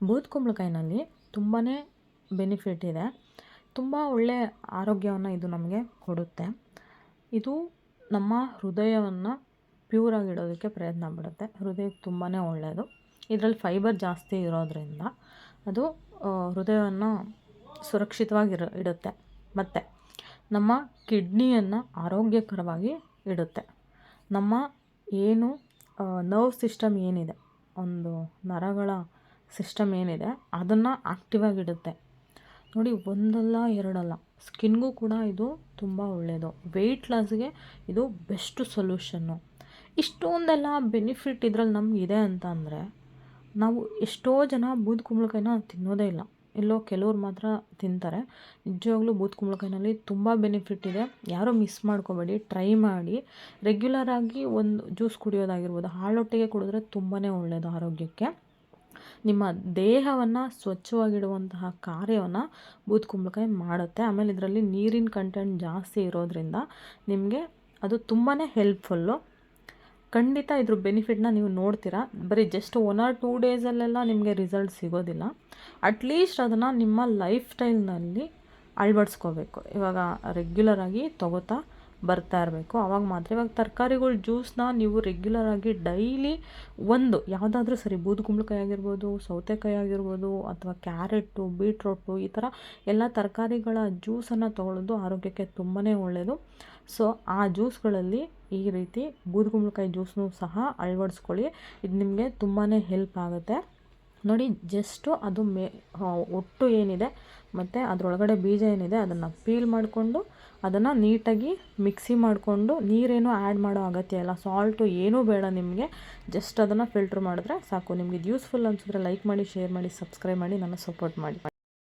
ಬೂದ್ಕುಂಬಳಕಾಯಿನಲ್ಲಿ ತುಂಬಾ ಬೆನಿಫಿಟ್ ಇದೆ. ತುಂಬ ಒಳ್ಳೆಯ ಆರೋಗ್ಯವನ್ನು ಇದು ನಮಗೆ ಕೊಡುತ್ತೆ. ಇದು ನಮ್ಮ ಹೃದಯವನ್ನು ಪ್ಯೂರಾಗಿ ಇಡೋದಕ್ಕೆ ಪ್ರಯತ್ನ ಪಡುತ್ತೆ. ಹೃದಯಕ್ಕೆ ತುಂಬಾ ಒಳ್ಳೆಯದು ಇದರಲ್ಲಿ ಫೈಬರ್ ಜಾಸ್ತಿ ಇರೋದರಿಂದ ಅದು ಹೃದಯವನ್ನು ಸುರಕ್ಷಿತವಾಗಿ ಇಡುತ್ತೆ. ಮತ್ತು ನಮ್ಮ ಕಿಡ್ನಿಯನ್ನು ಆರೋಗ್ಯಕರವಾಗಿ ಇಡುತ್ತೆ. ನಮ್ಮ ಏನು ನರ್ವ್ ಸಿಸ್ಟಮ್ ಏನಿದೆ, ಒಂದು ನರಗಳ ಸಿಸ್ಟಮ್ ಏನಿದೆ, ಅದನ್ನು ಆಕ್ಟಿವ್ ಆಗಿಡುತ್ತೆ. ನೋಡಿ, ಒಂದಲ್ಲ, ಎರಡಲ್ಲ, ಸ್ಕಿನ್ಗೂ ಕೂಡ ಇದು ತುಂಬ ಒಳ್ಳೆಯದು ವೆಯ್ಟ್ ಲಾಸ್ಗೆ ಇದು ಬೆಸ್ಟ್ ಸೊಲ್ಯೂಷನ್ನು ಇಷ್ಟೊಂದೆಲ್ಲ ಬೆನಿಫಿಟ್ ಇದ್ರಲ್ಲಿ ನಮ್ಗೆ ಇದೆ ಅಂತ ಅಂದರೆ, ನಾವು ಎಷ್ಟೋ ಜನ ಬೂದು ಕುಂಬಳಕಾಯಿನ ತಿನ್ನೋದೇ ಇಲ್ಲ. ಎಲ್ಲೋ ಕೆಲವ್ರು ಮಾತ್ರ ತಿಂತಾರೆ. ನಿಜವಾಗ್ಲೂ ಬೂದು ಕುಂಬಳಕಾಯಿನಲ್ಲಿ ತುಂಬ ಬೆನಿಫಿಟ್ ಇದೆ. ಯಾರೂ ಮಿಸ್ ಮಾಡ್ಕೋಬೇಡಿ ಟ್ರೈ ಮಾಡಿ. ರೆಗ್ಯುಲರಾಗಿ ಒಂದು ಜ್ಯೂಸ್ ಕುಡಿಯೋದಾಗಿರ್ಬೋದು ಹಾಳೊಟ್ಟೆಗೆ ಕುಡಿದ್ರೆ ತುಂಬಾ ಒಳ್ಳೆಯದು ಆರೋಗ್ಯಕ್ಕೆ. ನಿಮ್ಮ ದೇಹವನ್ನು ಸ್ವಚ್ಛವಾಗಿಡುವಂತಹ ಕಾರ್ಯವನ್ನು ಬೂದುಕುಂಬಳಕಾಯಿ ಮಾಡುತ್ತೆ. ಆಮೇಲೆ ಇದರಲ್ಲಿ ನೀರಿನ ಕಂಟೆಂಟ್ ಜಾಸ್ತಿ ಇರೋದರಿಂದ ನಿಮಗೆ ಅದು ತುಂಬಾ ಹೆಲ್ಪ್ಫುಲ್ಲು ಖಂಡಿತ ಇದ್ರ ಬೆನಿಫಿಟ್ನ ನೀವು ನೋಡ್ತೀರಾ. ಬರೀ ಜಸ್ಟ್ ಒನ್ ಆರ್ ಟೂ ಡೇಸಲ್ಲೆಲ್ಲ ನಿಮಗೆ ರಿಸಲ್ಟ್ ಸಿಗೋದಿಲ್ಲ. ಅಟ್ಲೀಸ್ಟ್ ಅದನ್ನು ನಿಮ್ಮ ಲೈಫ್ ಸ್ಟೈಲ್ನಲ್ಲಿ ಅಳವಡಿಸ್ಕೋಬೇಕು. ಇವಾಗ ರೆಗ್ಯುಲರಾಗಿ ತೊಗೋತಾ ಬರ್ತಾ ಇರಬೇಕು. ಆವಾಗ ಮಾತ್ರ ಇವಾಗ ತರಕಾರಿಗಳ ಜ್ಯೂಸನ್ನ ನೀವು ರೆಗ್ಯುಲರಾಗಿ ಡೈಲಿ ಒಂದು ಯಾವುದಾದ್ರೂ ಸರಿ ಬೂದು ಕುಂಬಳಕಾಯಿ ಆಗಿರ್ಬೋದು, ಸೌತೆಕಾಯಿ ಆಗಿರ್ಬೋದು ಅಥವಾ ಕ್ಯಾರೆಟು, ಬೀಟ್ರೋಟು ಈ ಥರ ಎಲ್ಲ ತರಕಾರಿಗಳ ಜ್ಯೂಸನ್ನು ತೊಗೊಳ್ಳೋದು ಆರೋಗ್ಯಕ್ಕೆ ತುಂಬಾ ಒಳ್ಳೆಯದು ಸೊ, ಆ ಜ್ಯೂಸ್ಗಳಲ್ಲಿ ಈ ರೀತಿ ಬೂದುಗುಂಬಳಕಾಯಿ ಜ್ಯೂಸ್ನೂ ಸಹ ಅಳವಡಿಸ್ಕೊಳ್ಳಿ. ಇದು ನಿಮಗೆ ತುಂಬಾ ಹೆಲ್ಪ್ ಆಗುತ್ತೆ. ನೋಡಿ ಜಸ್ಟು ಅದು ಮೇ ಒಟ್ಟು ಏನಿದೆ, ಮತ್ತು ಅದರೊಳಗಡೆ ಬೀಜ ಏನಿದೆ, ಅದನ್ನು ಪೀಲ್ ಮಾಡಿಕೊಂಡು, ಅದನ್ನು ನೀಟಾಗಿ ಮಿಕ್ಸಿ ಮಾಡಿಕೊಂಡು, ನೀರೇನು ಆ್ಯಡ್ ಮಾಡೋ ಅಗತ್ಯ ಇಲ್ಲ. ಸಾಲ್ಟು ಏನೂ ಬೇಡ ನಿಮಗೆ. ಜಸ್ಟ್ ಅದನ್ನು ಫಿಲ್ಟ್ರ್ ಮಾಡಿದ್ರೆ ಸಾಕು. ನಿಮಗೆ ಯೂಸ್ಫುಲ್ ಅನಿಸಿದ್ರೆ ಲೈಕ್ ಮಾಡಿ ಶೇರ್ ಮಾಡಿ ಸಬ್ಸ್ಕ್ರೈಬ್ ಮಾಡಿ, ನನ್ನ ಸಪೋರ್ಟ್ ಮಾಡಿ.